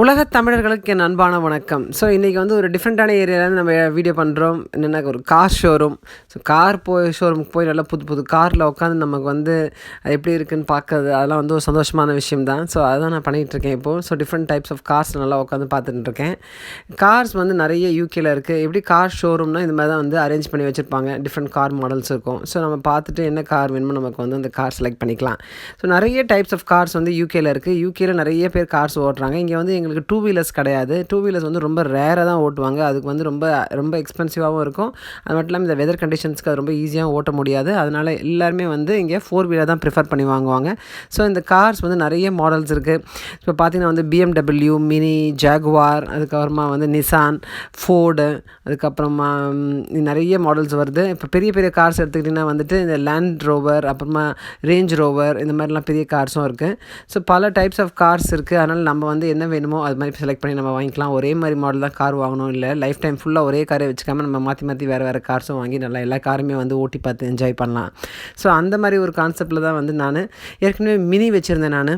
உலக தமிழர்களுக்கு என் அன்பான வணக்கம். ஸோ இன்றைக்கி வந்து ஒரு டிஃப்ரெண்ட்டான ஏரியாவில் நம்ம வீடியோ பண்ணுறோம் என்னென்னா ஒரு கார் ஷோரூம் ஸோ கார் போய் ஷோரூமுக்கு போய் நல்லா புது புது காரில் உட்காந்து நமக்கு வந்து அது எப்படி இருக்குன்னு பார்க்கறது அதெல்லாம் வந்து ஒரு சந்தோஷமான விஷயம் தான் ஸோ அதுதான் நான் பண்ணிகிட்ருக்கேன் இப்போது so different types of cars நல்லா உட்காந்து பார்த்துட்டு இருக்கேன். கார்ஸ் வந்து நிறைய யூகேல இருக்குது எப்படி கார் ஷோரூம்னால் இந்த மாதிரி தான் வந்து அரேஞ்ச் பண்ணி வச்சுருப்பாங்க. டிஃப்ரெண்ட் கார் மாடல்ஸ் இருக்கும். ஸோ நம்ம பார்த்துட்டு என்ன கார் வேணுமோ நமக்கு வந்து அந்த கார் செலக்ட் பண்ணிக்கலாம். ஸோ நிறைய டைப்ஸ் ஆஃப் கார்ஸ் வந்து யூகேல இருக்குது யூகேல நிறைய பேர் கார்ஸ் ஓட்டுறாங்க. இங்கே வந்து எங்கள் எங்களுக்கு டூ வீலர்ஸ் கிடையாது. டூ வீலர்ஸ் வந்து ரொம்ப ரேராக தான் ஓட்டுவாங்க. அதுக்கு வந்து ரொம்ப ரொம்ப எக்ஸ்பென்சிவாகவும் இருக்கும். அது மட்டும் இல்லாமல் இந்த வெதர் கண்டிஷன்ஸ்க்கு அது ரொம்ப ஈஸியாக ஓட்ட முடியாது. அதனால் எல்லாருமே வந்து இங்கே ஃபோர் வீலர் தான் ப்ரிஃபர் பண்ணி வாங்குவாங்க. ஸோ இந்த கார்ஸ் வந்து நிறைய மாடல்ஸ் இருக்குது இப்போ பார்த்தீங்கன்னா வந்து பிஎம்டபிள்யூ மினி ஜாகுவார் அதுக்கப்புறமா வந்து நிசான் ஃபோர்டு அதுக்கப்புறமா நிறைய மாடல்ஸ் வருது. இப்போ பெரிய பெரிய கார்ஸ் எடுத்துக்கிட்டிங்கன்னா வந்துட்டு இந்த லேண்ட் ரோவர் அப்புறமா ரேஞ்ச் ரோவர் இந்த மாதிரிலாம் பெரிய கார்ஸும் இருக்குது ஸோ பல டைப்ஸ் ஆஃப் கார்ஸ் இருக்குது அதனால் நம்ம வந்து என்ன வேணுமோ அது மாதிரி செலக்ட் பண்ணி நம்ம வாங்கிக்கலாம். ஒரே மாதிரி மாடல் தான் கார் வாங்கணும். இல்லை லைஃப் டைம் ஃபுல்லாக ஒரே காரை வச்சுக்காமல் நம்ம மாற்றி மாற்றி வேறு வேறு கார்ஸும் வாங்கி நல்லா எல்லா காருமே வந்து ஓட்டி பார்த்து என்ஜாய் பண்ணலாம். ஸோ அந்த மாதிரி ஒரு கான்செப்டில் தான் வந்து நான் ஏற்கனவே மினி வச்சுருந்தேன் நான்.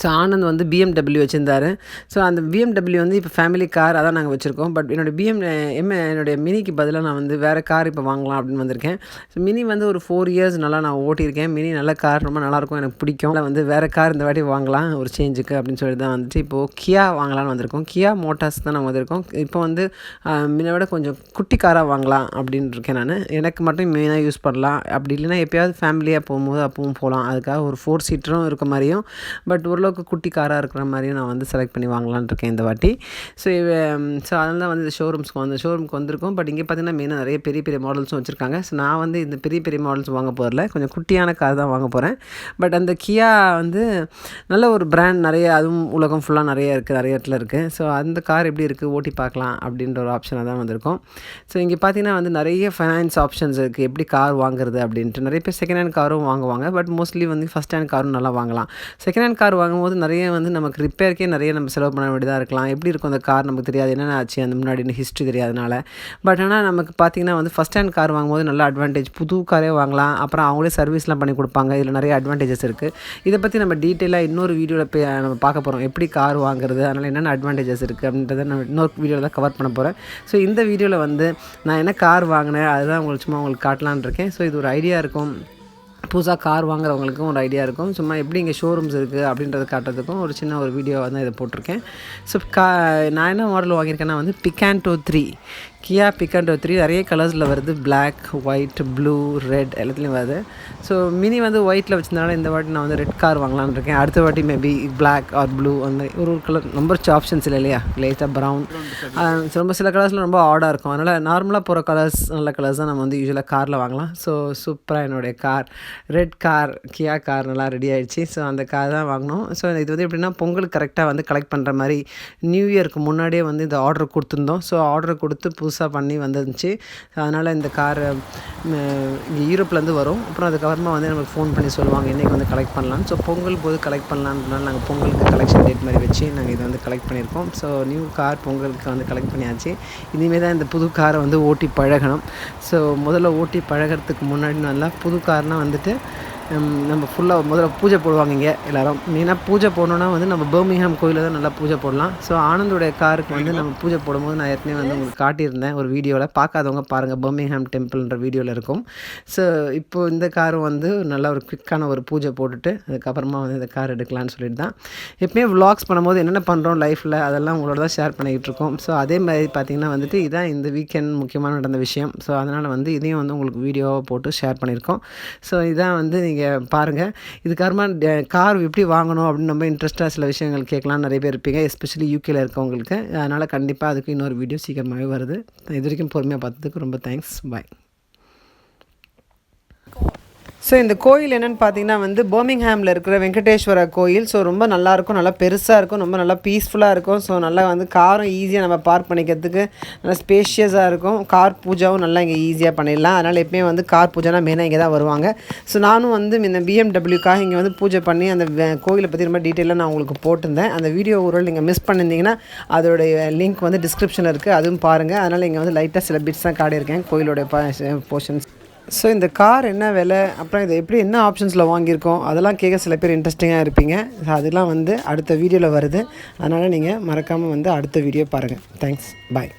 ஸோ ஆனந்த் வந்து பிஎம்டபிள்யூ வச்சுருந்தாரு. ஸோ அந்த பிஎம்டபிள்யூ வந்து இப்போ ஃபேமிலி கார் அதான் நாங்கள் வச்சுருக்கோம். பட் என்னோடய பிஎம் எம் என்னுடைய மினிக்கு பதிலாக நான் வந்து வேறு கார் இப்போ வாங்கலாம் அப்படின்னு வந்திருக்கேன். ஸோ மினி வந்து ஒரு ஃபோர் இயர்ஸ் நல்லா நான் ஓட்டியிருக்கேன். மினி நல்ல கார் ரொம்ப நல்லாயிருக்கும் எனக்கு பிடிக்கும். அதில் வந்து வேறு கார் இந்த வாட்டி வாங்கலாம் ஒரு சேஞ்சுக்கு அப்படின்னு சொல்லி தான் வந்துட்டு இப்போது கியா வாங்கலாம்னு வந்திருக்கோம். கியா மோட்டார்ஸ் தான் நாங்கள் வந்திருக்கோம். இப்போ வந்து முன்ன விட கொஞ்சம் குட்டி காராக வாங்கலாம் அப்படின்னு இருக்கேன் நான். எனக்கு மட்டும் மெயினாக யூஸ் பண்ணலாம். அப்படி இல்லைன்னா எப்பயாவது ஃபேமிலியாக போகும்போது அப்பவும் போகலாம். அதுக்காக ஒரு ஃபோர் சீட்டரும் இருக்க மாதிரியும். பட் ஒரு ஓரளவுக்கு குட்டி காராக இருக்கிற மாதிரியும் நான் வந்து செலக்ட் பண்ணி வாங்கலாம்னு இருக்கேன் இந்த வாட்டி. ஸோ ஸோ அதனால தான் வந்து இந்த ஷோரூம்ஸ்க்கு வந்து ஷோரூம்க்கு வந்திருக்கோம். பட் இங்கே பார்த்தீங்கன்னா மெயினாக நிறைய பெரிய பெரிய மாடல்ஸும் வச்சுருக்காங்க. ஸோ நான் வந்து இந்த பெரிய பெரிய மாடல்ஸ் வாங்க போகிறல கொஞ்சம் குட்டியான கார் தான் வாங்க போகிறேன் பட் அந்த கியா வந்து நல்ல ஒரு பிராண்ட் நிறைய அதுவும் உலகம் ஃபுல்லாக நிறைய இருக்குது நிறைய இடத்துல இருக்குது ஸோ அந்த கார் எப்படி இருக்குது ஓட்டி பார்க்கலாம் அப்படின்ற ஒரு ஆப்ஷனாக தான் வந்திருக்கோம். ஸோ இங்கே பார்த்தீங்கன்னா வந்து நிறைய ஃபைனான்ஸ் ஆப்ஷன்ஸ் இருக்குது எப்படி கார் வாங்குறது அப்படின்ட்டு. நிறைய பேர் செகண்ட் ஹேண்ட் காரும் வாங்குவாங்க. பட் மோஸ்ட்லி வந்து ஃபஸ்ட் ஹேண்ட் காரும் நல்லா வாங்கலாம். செகண்ட் ஹேண்ட் கார் வாங்கும்போது நிறைய வந்து நமக்கு ரிப்பேருக்கே நிறைய நம்ம செலவு பண்ண வேண்டியதாக இருக்கலாம். எப்படி இருக்கும் அந்த கார் நமக்கு தெரியாது. என்னென்ன ஆச்சு? அந்த முன்னாடி ஹிஸ்ட்ரி தெரியாதனால. பட் ஆனால் நமக்கு பார்த்தீங்கன்னா வந்து ஃபஸ்ட் ஹேண்ட் கார் வாங்கும்போது நல்ல அட்வான்டேஜ் புது காரே வாங்கலாம். அப்புறம் அவங்களே சர்வீஸ்லாம் பண்ணி கொடுப்பாங்க. இதில் நிறைய அட்வான்டேஜஸ் இருக்குது இதை பற்றி நம்ம டீட்டெயிலாக இன்னொரு வீடியோவில் போய் நம்ம பார்க்க போகிறோம் எப்படி கார் வாங்குறது? அதனால் என்னென்ன அட்வான்டேஜஸ் இருக்குது அப்படின்றத நான் இன்னொரு வீடியோவில் தான் கவர் பண்ண போகிறேன் ஸோ இந்த வீடியோவில் வந்து நான் என்ன கார் வாங்கினேன்? அதுதான் உங்களுக்கு சும்மா உங்களுக்கு காட்டலான் இருக்கேன். ஸோ இது ஒரு ஐடியா இருக்கும். புதுசாக கார் வாங்குறவங்களுக்கும் ஒரு ஐடியா இருக்கும். சும்மா எப்படி இங்கே ஷோரூம்ஸ் இருக்குது அப்படின்றத காட்டுறதுக்கும் ஒரு சின்ன ஒரு வீடியோ வந்து இதை போட்டிருக்கேன். ஸோ கா நான் என்ன மாடல் வாங்கியிருக்கேன்னா வந்து பிகான்டோ த்ரீ கியா பிகான்டோ த்ரீ நிறைய கலர்ஸில் வருது. பிளாக் ஒயிட் ப்ளூ ரெட் எல்லாத்துலேயும் வருது. ஸோ மினி வந்து ஒயிட்டில் வச்சிருந்தனால இந்த வாட்டி நான் வந்து ரெட் கார் வாங்கலாம்னு இருக்கேன். அடுத்த வாட்டி மேபி பிளாக் ஆர் ப்ளூ அந்த மாதிரி ஒரு ஒரு கலர் ரொம்ப ஆப்ஷன்ஸ் இல்லை இல்லையா? லேட்டாக ப்ரௌன் ரொம்ப சில கலர்ஸில் ரொம்ப ஆடாக இருக்கும். அதனால் நார்மலாக போகிற கலர்ஸ் நல்ல கலர்ஸ் தான் நம்ம வந்து யூஸ்வலாக காரில் வாங்கலாம். ஸோ சூப்பராக என்னுடைய car red car Kia car நல்லா ரெடி ஆகிடுச்சி ஸோ அந்த கார் தான் வாங்கினோம் ஸோ இது வந்து எப்படின்னா பொங்கலுக்கு கரெக்டாக வந்து கலெக்ட் பண்ணுற மாதிரி நியூ இயருக்கு முன்னாடியே வந்து இந்த ஆர்டர் கொடுத்துருந்தோம். ஸோ ஆர்டர் கொடுத்து புதுசாக பண்ணி வந்துருந்துச்சு. அதனால் இந்த கார் இங்கே யூரோப்லேருந்து வரும். அப்புறம் அதுக்கப்புறமா வந்து நமக்கு ஃபோன் பண்ணி சொல்லுவாங்க இன்றைக்கி வந்து கலெக்ட் பண்ணலாம் ஸோ பொங்கல் போது கலெக்ட் பண்ணலான்றனால நாங்கள் பொங்கலுக்கு கலெக்ஷன் டேட் மாதிரி வச்சு நாங்கள் இதை வந்து கலெக்ட் பண்ணியிருக்கோம். ஸோ நியூ கார் பொங்கலுக்கு வந்து கலெக்ட் பண்ணியாச்சு. இனிமேல் தான் இந்த புது காரை வந்து ஓட்டி பழகணும். ஸோ முதல்ல ஓட்டி பழகிறதுக்கு முன்னாடி நல்லா புது கார்னால் வந்துட்டு நம்ம ஃபுல்லாக முதல்ல பூஜை போடுவாங்க இங்கே எல்லாரும். மெயினாக பூஜை போடணுன்னா வந்து நம்ம பர்மிங்ஹாம் கோயிலில் தான் நல்லா பூஜை போடலாம். ஸோ ஆனந்தோடைய காருக்கு வந்து நம்ம பூஜை போடும்போது நான் ஏற்கனவே வந்து உங்களுக்கு காட்டியிருந்தேன் ஒரு வீடியோவில் பார்க்காதவங்க பாருங்கள் பர்மிங்ஹாம் டெம்பிள்ன்ற வீடியோவில் இருக்கும். ஸோ இப்போ இந்த காரும் வந்து நல்ல ஒரு குவிக்கான ஒரு பூஜை போட்டுட்டு அதுக்கப்புறமா வந்து இந்த கார் எடுக்கலாம்னு சொல்லிட்டு தான். எப்பயுமே விலாக்ஸ் பண்ணும்போது என்னென்ன பண்ணுறோம் லைஃப்பில் அதெல்லாம் உங்களோட தான் ஷேர் பண்ணிக்கிட்டு இருக்கோம். ஸோ அதே மாதிரி பார்த்திங்கன்னா வந்துட்டு இதான் இந்த வீக்கெண்ட் முக்கியமாக நடந்த விஷயம். ஸோ அதனால் வந்து இதையும் வந்து உங்களுக்கு வீடியோவாக போட்டு ஷேர் பண்ணியிருக்கோம். ஸோ இதான் வந்து நீங்கள் பாருங்கள் இதுக்காரமா கார் எப்படி வாங்கணும் அப்படின்னு ரொம்ப இன்ட்ரெஸ்ட்டாக சில விஷயங்கள் கேட்கலாம் நிறைய பேர் இருப்பீங்க எஸ்பெஷலி யூகேல இருக்கவங்களுக்கு. அதனால் கண்டிப்பாக அதுக்கு இன்னொரு வீடியோ சீக்கிரமாகவே வருது. இது வரைக்கும் பொறுமையாக பார்த்ததுக்கு ரொம்ப தேங்க்ஸ் பாய் ஸோ இந்த கோயில் என்னென்னு பார்த்தீங்கன்னா வந்து பர்மிங்ஹாமில் இருக்கிற வெங்கடேஸ்வர கோயில். ஸோ ரொம்ப நல்லாயிருக்கும் நல்லா பெருசாக இருக்கும் ரொம்ப நல்லா பீஸ்ஃபுல்லாக இருக்கும். ஸோ நல்லா வந்து காரும் ஈஸியாக நம்ம பார்க் பண்ணிக்கிறதுக்கு நல்லா ஸ்பேஷியஸாக இருக்கும். கார் பூஜாவும் நல்லா இங்கே ஈஸியாக பண்ணிடலாம். அதனால் எப்பயுமே வந்து கார் பூஜைனா மெயினாக இங்கே தான் வருவாங்க. ஸோ நானும் வந்து இந்த பிஎம்டபிள்யூக்காக இங்கே வந்து பூஜை பண்ணி அந்த கோயிலை பற்றி ரொம்ப டீட்டெயிலாக நான் உங்களுக்கு போட்டிருந்தேன். அந்த வீடியோ ஒரு நீங்கள் மிஸ் பண்ணியிருந்தீங்கன்னா அதோடைய லிங்க் வந்து டிஸ்கிரிப்ஷனில் இருக்குது அதுவும் பாருங்கள் அதனால் இங்கே வந்து லைட்டாக சில பிட்ஸ் தான் காடியிருக்கேன் கோயிலோடைய போர்ஷன்ஸ் ஸோ இந்த கார் என்ன விலை? அப்புறம் இதை எப்படி என்ன ஆப்ஷன்ஸில் வாங்கியிருக்கோம்? அதெல்லாம் கேட்க சில பேர் இன்ட்ரெஸ்டிங்காக இருப்பீங்க. ஸோ அதெல்லாம் வந்து அடுத்த வீடியோவில் வருது. அதனால் நீங்கள் மறக்காமல் வந்து அடுத்த வீடியோ பாருங்கள் தேங்க்ஸ் பாய்